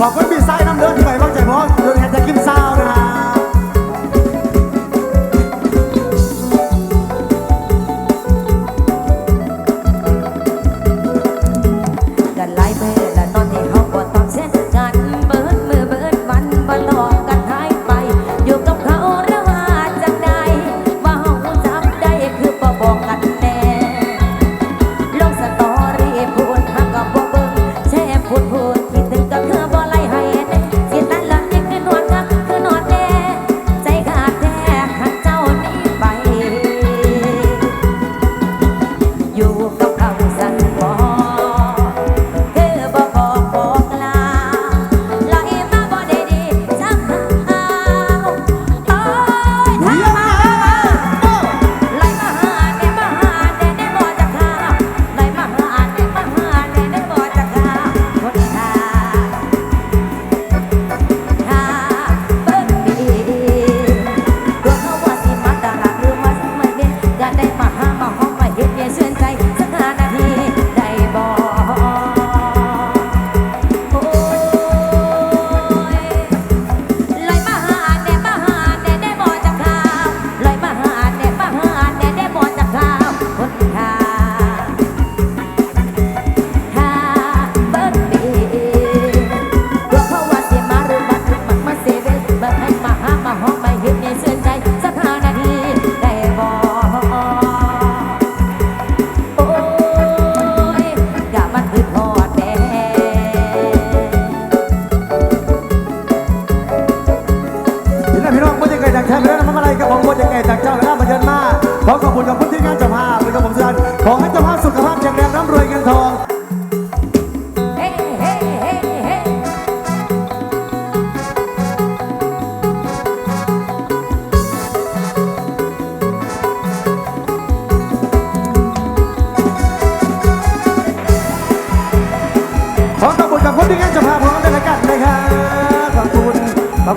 ขอบคุณพี่ไส์น้ำเดินที่ไหนบ้างใจพร้อมเดินแฮชแท็กกิมซาวนะฮะ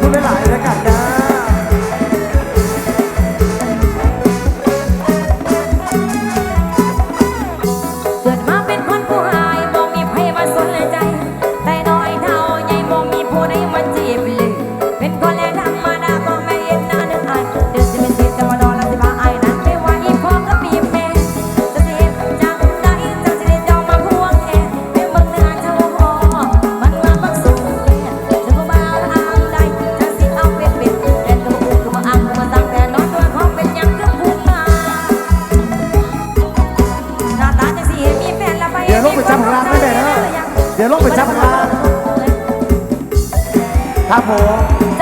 特别辣 เดี๋ยวลงไปจับงาครับผม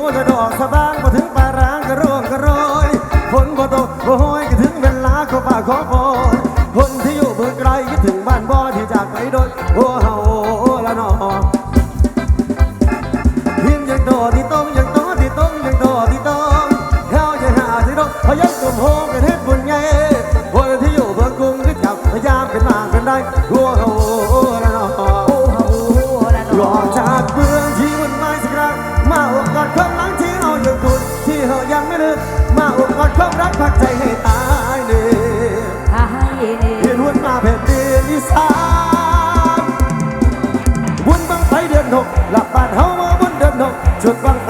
อยจะดอกสะบางมาถึงปลารางกระโรงกระโรยฝนบ่ตกบ่ห้อยก็ถึงเวลาขอฝากขอพรคนที่อยู่เมืองไกลคิดถึงบ้านบ่ที่จากไปโดยโอ้ฮาโอ้ละนอเพียงยังโตที่ต้องยังโตที่ต้องยังโตที่ต้ ม่ลืมมาอกกอดความรักพักใจให้ตายเด้อหายเพียนวนมาแผ่นดินอีสานบุญบังไฟเดือนหกหลับบ้านเฮามาบนเดือนหกจุดบังไฟ